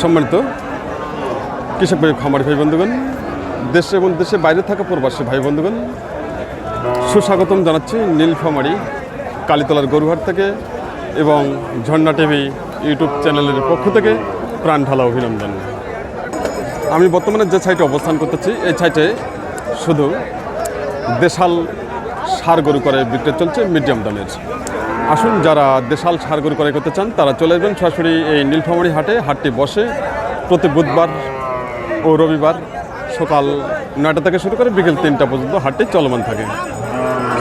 সম্মানিত কৃষক ভাই খামারি ভাই বন্ধুগণ, দেশে এবং দেশে বাইরে থাকা প্রবাসী ভাই বন্ধুগণ, সুস্বাগতম জানাচ্ছি নীলফামারি কালীতলার গরুহাট থেকে এবং ঝর্ণা টিভি ইউটিউব চ্যানেলের পক্ষ থেকে প্রাণ ঢালা অভিনন্দন। আমি বর্তমানে যে সাইটে অবস্থান করতেছি, এই সাইটে শুধু দেশাল সার গরু করে বিক্রি চলছে মিডিয়াম দামের। আসুন, যারা দেশাল সার করে করতে চান, তারা চলে আসবেন সরাসরি এই নীলফামারি হাটে। হাটটি বসে প্রতি বুধবার ও রবিবার সকাল নয়টা থেকে শুরু করে বিকেল তিনটা পর্যন্ত হাটটি চলমান থাকে।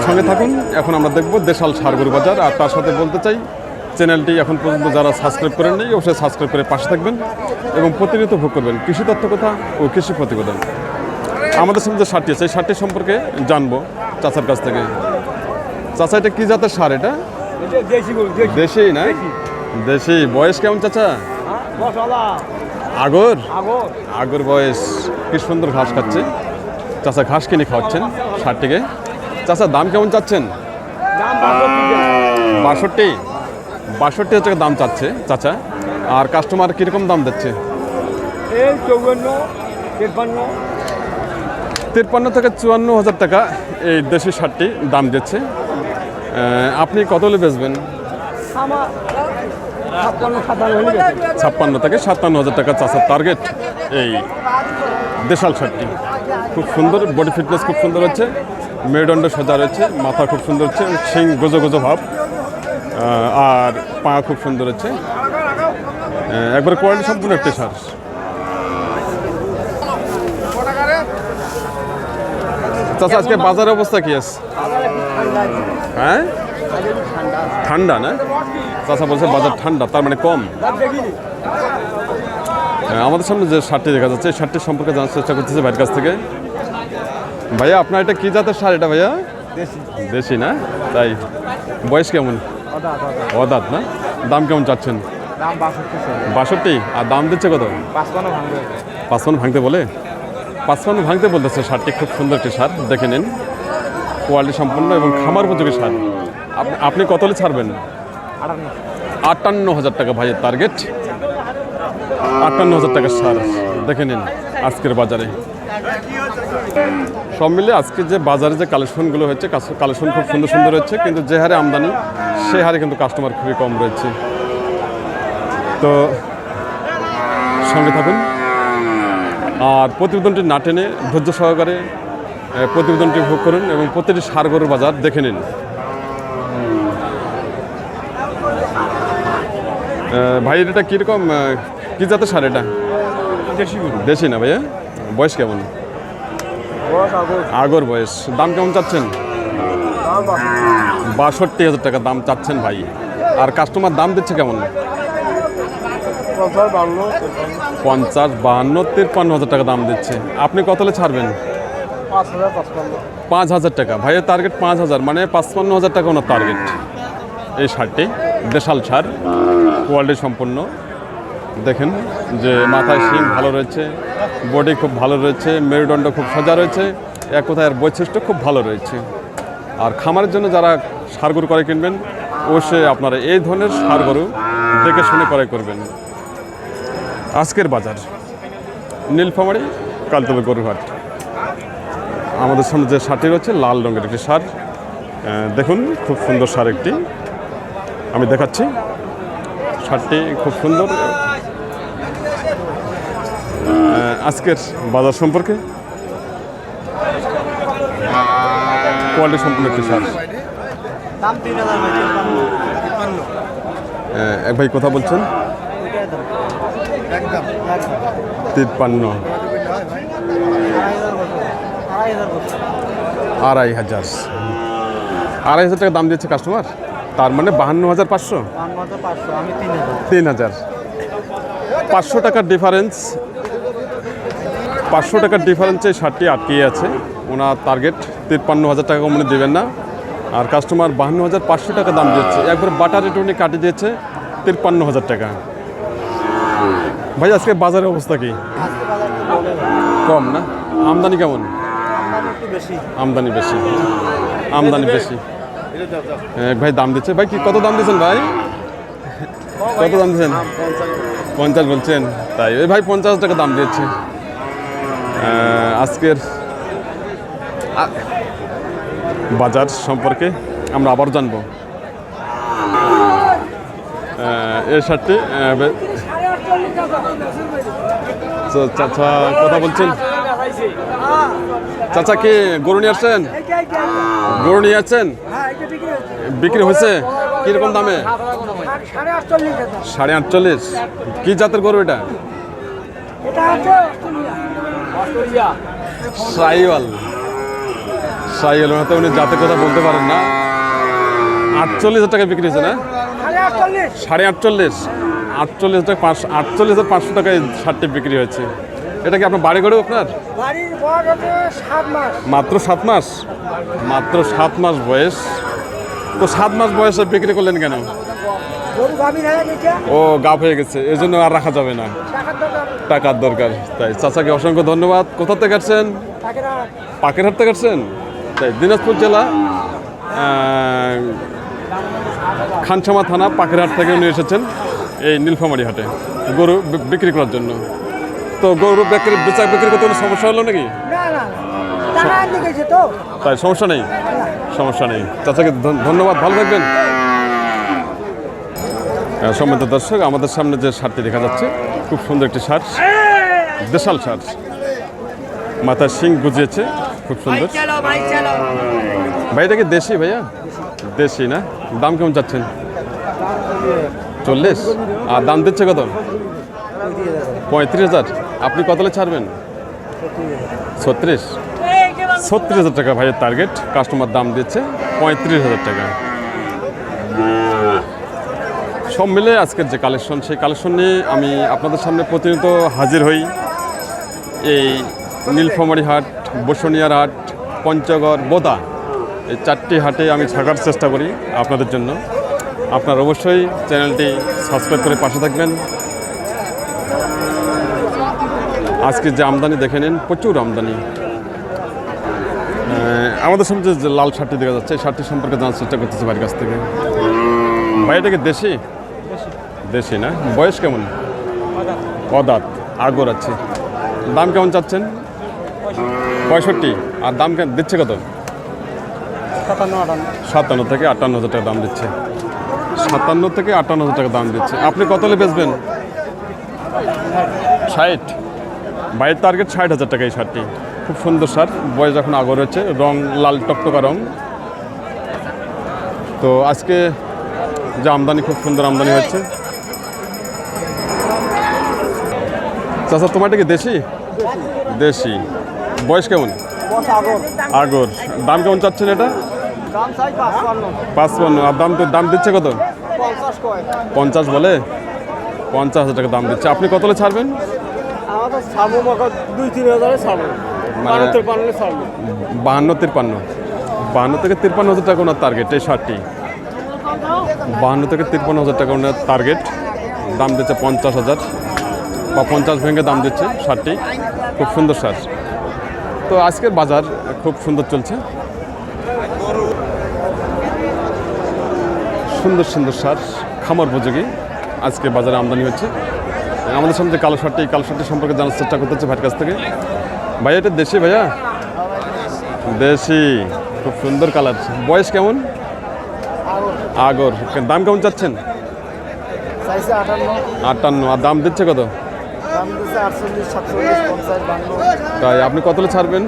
সঙ্গে থাকুন, এখন আমরা দেখব দেশাল সার বাজার। আর তার সাথে বলতে চাই, চ্যানেলটি এখন পর্যন্ত যারা সাবস্ক্রাইব করেন নেই, অবশ্যই সাবস্ক্রাইব করে পাশে থাকবেন এবং প্রতিনিয়ত ভোগ করবেন কৃষি তথ্য কথা ও কৃষি প্রতিবেদন। আমাদের সামনে যে সারটি আছে, এই সারটি সম্পর্কে জানব চাচার কাছ থেকে। চাচা, এটা কী জাতের সার এটা? দেশি না? দেশি। বয়স কেমন চাচা? আগর? আগর। আগর বয়স। কি সুন্দর ঘাস খাচ্ছে। চাচা ঘাস কিনে খাওয়াচ্ছেন সারটিকে চাচা দাম কেমন চাচ্ছেন? বাষট্টি বাষট্টি? হাজার দাম চাচ্ছে চাচা। আর কাস্টমার কীরকম দাম দিচ্ছে? তিপ্পান্ন থেকে চুয়ান্ন হাজার টাকা। এই দেশি সারটি দাম দিচ্ছে। আপনি কত হলে বেচবেন? ছাপ্পান্ন থেকে সাতান্ন হাজার টাকা চাষার টার্গেট এই দেশাল শার্টটি খুব সুন্দর বডি ফিটনেস খুব সুন্দর হচ্ছে। মেরুদণ্ড সোজা রয়েছে, মাথা খুব সুন্দর হচ্ছে, শিং গোজো গোজো ভাব। আর পা খুব সুন্দর হচ্ছে। একবার কোয়ালিটি সম্পূর্ণ একটি সার। চাষা আজকে বাজারের অবস্থা কি আছে? হ্যাঁ? ঠান্ডা না? চাষা বলছে বাজার ঠান্ডা তার মানে কম। হ্যাঁ, আমাদের সামনে যে শার্টটি দেখা যাচ্ছে এই শার্টটির সম্পর্কে জানার চেষ্টা করতেছে ভাইয়ের কাছ থেকে। ভাইয়া আপনার এটা কি জাতের সার এটা ভাইয়া? দেশি। না? তাই। বয়স কেমন? অদাত না? দাম কেমন চাচ্ছেন? বাষট্টি আর দাম দিচ্ছে কত? পাঁচপান্ন ভাঙতে বলে? পাঁচপান্ন ভাঙতে বলতেছে শার্টটি খুব সুন্দর একটি শার্ট দেখে নিন। কোয়ালিটি সম্পন্ন এবং খামার উপযোগী সার। আপনি কত হলে ছাড়বেন? আটান্ন হাজার টাকা ভাইয়ের টার্গেট আটান্ন হাজার টাকার সার। দেখে নিন আজকের বাজারে। সব মিলে আজকে যে বাজারে যে কালেকশনগুলো হচ্ছে কালেকশন খুব সুন্দর সুন্দর হচ্ছে কিন্তু যে হারে আমদানি, সে হারে কিন্তু কাস্টমার খুবই কম রয়েছে। তো সঙ্গে থাকুন। আর প্রতিবেদনটি না টেনে ধৈর্য সহকারে প্রতিবেদনটি ভোগ করুন এবং প্রতিটি সার গরুর বাজার দেখে নিন। ভাই এটা কীরকম কী জাতের সার এটা? দেশি গরু। দেশি না ভাইয়া? বয়স কেমন? আগর। বয়স। দাম কেমন চাচ্ছেন? বাষট্টি। হাজার টাকা দাম চাচ্ছেন ভাই। আর কাস্টমার দাম দিচ্ছে কেমন? পঞ্চাশ বাহান্ন তিপ্পান্ন হাজার টাকা দাম দিচ্ছে। আপনি কত ছাড়বেন? পাঁচ হাজার টাকা। ভাইয়ের টার্গেট পাঁচ হাজার মানে পাঁচপান্ন হাজার টাকা ওনার টার্গেট এই সারটি দেশাল সার কোয়ালিটি সম্পন্ন। দেখেন যে মাথায় শিং ভালো রয়েছে বডি খুব ভালো রয়েছে, মেরুদণ্ড খুব সোজা রয়েছে, এক কথায় এর বৈশিষ্ট্য খুব ভালো রয়েছে। আর খামারের জন্য যারা সার গরু করে কিনবেন, অবশ্যই আপনারা এই ধরনের সার গরু দেখে শুনে ক্রয় করবেন। আজকের বাজার, নীলফামারি, কালতলা গরুহাট। আমাদের সামনে যে শার্টটি রয়েছে লাল রঙের একটি শার্ট। দেখুন খুব সুন্দর শার্ট একটি। আমি দেখাচ্ছি। শার্টটি খুব সুন্দর। আজকের বাজার সম্পর্কে। কোয়ালিটি সম্পূর্ণ একটি শার্ট। এক ভাই কথা বলছেন। তিপ্পান্ন। আড়াই হাজার। আড়াই হাজার টাকা দাম দিচ্ছে কাস্টমার তার মানে বাহান্ন হাজার পাঁচশো? তিন হাজার। পাঁচশো টাকার ডিফারেন্স পাঁচশো টাকার ডিফারেন্সে শার্টটি আটকিয়ে আছে। ওনার টার্গেট তিপ্পান্ন হাজার টাকা উনি দেবেন না। আর কাস্টমার বাহান্ন হাজার পাঁচশো টাকা দাম দিচ্ছে একবার বাটার রেট উনি কাটিয়ে দিয়েছে তিপ্পান্ন হাজার টাকা। ভাই আজকে বাজারের অবস্থা কি। কম না? আমদানি কেমন? আমদানি বেশি। আমদানি বেশি। আমদানি বেশি। এক ভাই দাম দিচ্ছে। ভাই কি কত দাম দিচ্ছেন ভাই? কত দাম দিচ্ছেন পঞ্চাশ বলছেন। তাই ওই ভাই পঞ্চাশ টাকা দাম দিয়েছে। আজকের বাজার সম্পর্কে আমরা আবার জানব। এর বে- কথা বলছেন? চাচা কি গরু নিয়ে আসছেন? গরু নিয়ে আসছেন? বিক্রি হয়েছে? কীরকম দামে? সাড়ে আটচল্লিশ। কি জাতের গরু এটা? সাইওয়াল। সাইওয়াল মানে তো উনি জাতের কথা বলতে পারেন না। আটচল্লিশ টাকা বিক্রি হয়েছে না? সাড়ে আটচল্লিশ। আটচল্লিশ হাজার পাঁচশো আটচল্লিশ হাজার পাঁচশো টাকায় শার্টটি বিক্রি হয়েছে। এটা কি আপনার বাড়ি গড়ে আপনার? বাড়ির বয়স হচ্ছে সাত মাস। মাত্র সাত মাস? মাত্র সাত মাস বয়স। তো সাত মাস বয়সে বিক্রি করলেন কেন? ও গাপ হয়ে গেছে। এই জন্য আর রাখা যাবে না। টাকার দরকার। তাই। চাচাকে অসংখ্য ধন্যবাদ। কোথা থেকে আসছেন? তাকে না পাকেরহাট থেকে আসছেন? তাই দিনাজপুর জেলা। খানসামা থানা পাকেরহাট থেকে উনি এসেছেন এই নীলফামারি হাটে। গরু বিক্রি করার জন্য। তো গরু বিক্রি বেচা বিক্রি করতে কোনো সমস্যা হলো নাকি? তাই সমস্যা নেই? সমস্যা নেই। চাচাকে ধন- ধন্যবাদ ভালো থাকবেন। সম্মানিত দর্শক আমাদের সামনে যে শার্টটি দেখা যাচ্ছে খুব সুন্দর একটি শার্ট দেশাল শার্ট। মাথায় শিং গুজিয়েছে খুব সুন্দর। ভাই এটা কি দেশি ভাইয়া? দেশি না? দাম কেমন চাচ্ছেন? চল্লিশ? আর দাম দিচ্ছে কত? পঁয়ত্রিশ হাজার। আপনি কতলে ছাড়বেন? ছত্রিশ। ছত্রিশ হাজার টাকা ভাইয়ের টার্গেট কাস্টমার দাম দিচ্ছে পঁয়ত্রিশ হাজার টাকা। সব মিলে আজকের যে কালেকশন সেই কালেকশন নিয়ে আমি আপনাদের সামনে প্রতিনিয়ত হাজির হই। এই নীলফামারী হাট, বসুনিয়ার হাট, পঞ্চগড়, বোদা, এই চারটি হাটে আমি থাকার চেষ্টা করি আপনাদের জন্য। আপনার অবশ্যই চ্যানেলটি সাবস্ক্রাইব করে পাশে থাকবেন। আজকে যে আমদানি দেখে নিন প্রচুর আমদানি। আমাদের সামনে যে লাল শার্টটি দেখা যাচ্ছে এই শার্টটি সম্পর্কে জানার চেষ্টা করতেছি বাড়ির কাছ থেকে। ভাই এটা কি দেশি? দেশি না? বয়স কেমন? অদাত আগর আছে। দাম কেমন চাচ্ছেন? পঁয়ষট্টি। আর দাম কেমন দিচ্ছে কত? সাতান্ন সাতান্ন থেকে আটান্ন হাজার টাকা দাম দিচ্ছে। সাতান্ন থেকে আটান্ন হাজার টাকা দাম দিচ্ছে। আপনি কত হলে বেচবেন? ষাট। বাইরের টার্গেট ষাট হাজার টাকা এই শার্টটি। খুব সুন্দর শার্ট বয়স এখন আগর হচ্ছে রং লাল টকটকা রং। তো আজকে যে আমদানি খুব সুন্দর আমদানি হচ্ছে। চাচা তোমার এটা কি দেশি? দেশি। বয়স কেমন? আগর। দাম কেমন চাচ্ছেন এটা? পাঁচপান্ন। আর দাম তো দাম দিচ্ছে কত? পঞ্চাশ পঞ্চাশ বলে? পঞ্চাশ হাজার টাকা দাম দিচ্ছে। আপনি কতলে ছাড়বেন? আমাদের ছাড়বো মতো দুই তিন হাজারে ছাড়বো বারো তেপান্ন ছাড়বো বাহান্ন তিরপান্ন বাহান্ন থেকে তিরপান্ন হাজার টাকা ওনার টার্গেট এই শার্টটি বাহান্ন থেকে তিরপান্ন হাজার টাকা ওনার টার্গেট দাম দিচ্ছে পঞ্চাশ হাজার। বা পঞ্চাশ ভেঙে দাম দিচ্ছে শার্টটি খুব সুন্দর শার্ট তো আজকের বাজার খুব সুন্দর চলছে। সুন্দর সুন্দর সার। খামার উপযোগী। আজকে বাজারে আমদানি হচ্ছে। আমাদের সামনে যে কালো শার্টটি এই কালো শার্টটি সম্পর্কে জানার চেষ্টা করতে হচ্ছে ভাইয়ের কাছ থেকে। ভাইয়া এটা দেশি ভাইয়া? দেশি। খুব সুন্দর কালার। বয়স কেমন? আগর। দাম কেমন চাচ্ছেন? আটান্ন। আর দাম দিচ্ছে কত? তাই আপনি কতলে ছাড়বেন?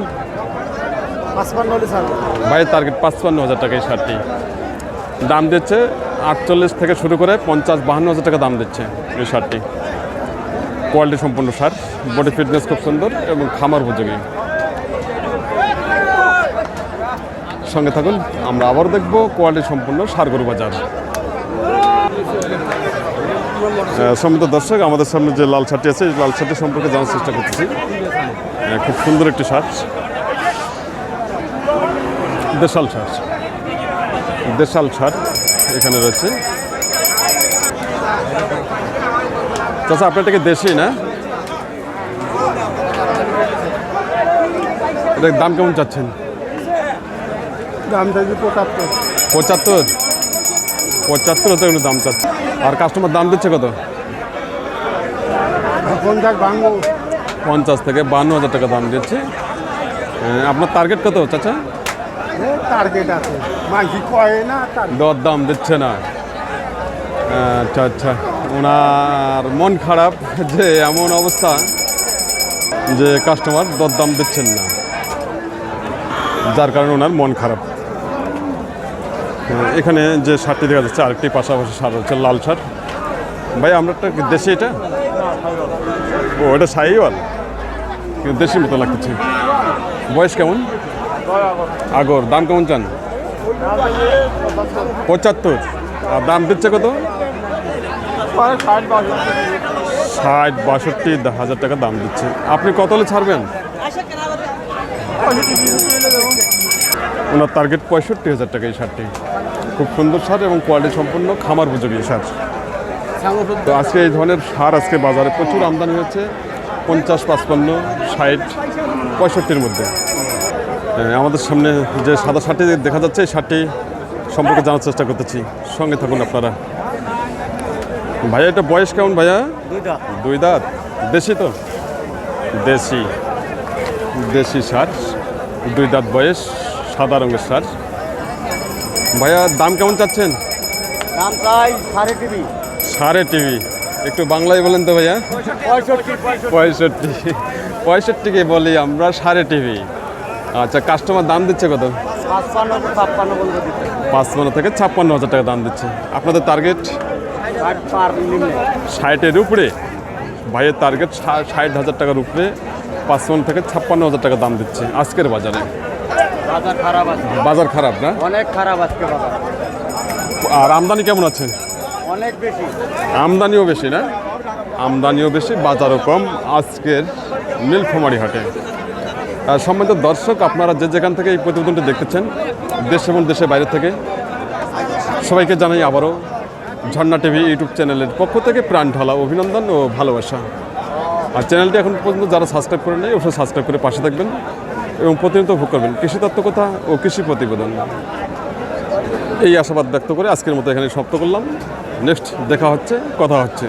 ভাইয়ের টার্গেট পাঁচপান্ন হাজার টাকা এই শার্টটি। দাম দিচ্ছে আটচল্লিশ থেকে শুরু করে পঞ্চাশ বাহান্ন হাজার টাকা দাম দিচ্ছে এই শার্টটি। কোয়ালিটি সম্পূর্ণ শার্ট বডি ফিটনেস খুব সুন্দর এবং খামার উপযোগী। সঙ্গে থাকুন, আমরা আবার দেখব কোয়ালিটি সম্পূর্ণ সারগরু বাজার। সম্মিলিত দর্শক, আমাদের সামনে যে লাল শার্টটি আছে লাল শার্টটি সম্পর্কে জানার চেষ্টা করতেছি। খুব সুন্দর একটি শার্ট দেশাল শার্ট দেশাল শার্ট এখানে রয়েছে। চাচা আপনার থেকে দেশি না? এটার দাম কেমন চাচ্ছেন? দাম চাইছে পঁচাত্তর। পঁচাত্তর? পঁচাত্তর হাজার কিন্তু দাম চাচ্ছে। আর কাস্টমার দাম দিচ্ছে কত? পঞ্চাশ পঞ্চাশ থেকে বান্ন হাজার টাকা দাম দিচ্ছে। আপনার টার্গেট কত চাচা? টার্গেট আছে। মাঝি কয়ে না দর দাম দিচ্ছে না। আচ্ছা আচ্ছা। ওনার মন খারাপ যে এমন অবস্থা যে কাস্টমার দর দাম দিচ্ছেন না। যার কারণে ওনার মন খারাপ। এখানে যে শার্টটি দেখা যাচ্ছে, আরেকটি পাশাপাশি শার্ট হচ্ছে লাল শার্ট। ভাই, আমরা একটা দেশি এটা? ও, এটা সাইওয়াল দেশি মতো লাগতেছে। বয়স কেমন? আগর, দাম কেমন চান? পঁচাত্তর। আর দাম দিচ্ছে কত? ষাট বাষট্টি। হাজার টাকা দাম দিচ্ছে। আপনি কত হলে ছাড়বেন? ওনার টার্গেট পঁয়ষট্টি হাজার টাকা এই শার্টটি। খুব সুন্দর সার এবং কোয়ালিটি সম্পন্ন খামার উপযোগী সার তো আজকে এই ধরনের সার আজকে বাজারে প্রচুর আমদানি হচ্ছে। পঞ্চাশ পাঁচপান্ন ষাট পঁয়ষট্টির মধ্যে। হ্যাঁ, আমাদের সামনে যে সাদা শার্টটি দেখা যাচ্ছে এই শার্টটি সম্পর্কে জানার চেষ্টা করতেছি। সঙ্গে থাকুন আপনারা। ভাইয়া এটা বয়স কেমন ভাইয়া? দুই দাঁত। দেশি তো? দেশি। দেশি সার। দুই দাঁত বয়স সাদা রঙের সার। ভাইয়া দাম কেমন চাচ্ছেন? দাম চাই সাড়ে টিভি। সাড়ে টিভি। একটু বাংলায় বলেন তো ভাইয়া। পঁয়ষট্টি পঁয়ষট্টি। পঁয়ষট্টি। পঁয়ষট্টিকে বলি আমরা সাড়ে টিভি। আচ্ছা কাস্টমার দাম দিচ্ছে কত? পাঁচপান্ন থেকে ছাপ্পান্ন হাজার টাকা দাম দিচ্ছে। আপনাদের টার্গেট ষাটের উপরে। ভাইয়ের টার্গেট ষাট হাজার টাকার উপরে পাঁচপান্ন থেকে ছাপ্পান্ন হাজার টাকা দাম দিচ্ছে আজকের বাজারে। বাজার খারাপ আছে। বাজার খারাপ না? অনেক খারাপ আজকে বাজার। আর আমদানি কেমন আছে? অনেক বেশি। আমদানিও বেশি না? আমদানিও বেশি বাজারও কম। আজকের নীলফামারি হাটে। আর সম্মানিত দর্শক আপনারা যে যেখান থেকে এই প্রতিবেদনটি দেখতেছেন দেশ এবং দেশের বাইরে থেকে সবাইকে জানাই আবারও ঝর্ণা টিভি ইউটিউব চ্যানেলের পক্ষ থেকে প্রাণ ঢালা অভিনন্দন ও ভালোবাসা। আর চ্যানেলটি এখন পর্যন্ত যারা সাবস্ক্রাইব করে নাই, অবশ্যই সাবস্ক্রাইব করে পাশে থাকবেন এবং প্রতিনিয়ত ভোগ করবেন। কৃষি তত্ত্বকথা ও কৃষি প্রতিবেদন। এই আশাবাদ ব্যক্ত করে আজকের মতো এখানে সমাপ্ত করলাম। নেক্সট দেখা হচ্ছে, কথা হচ্ছে।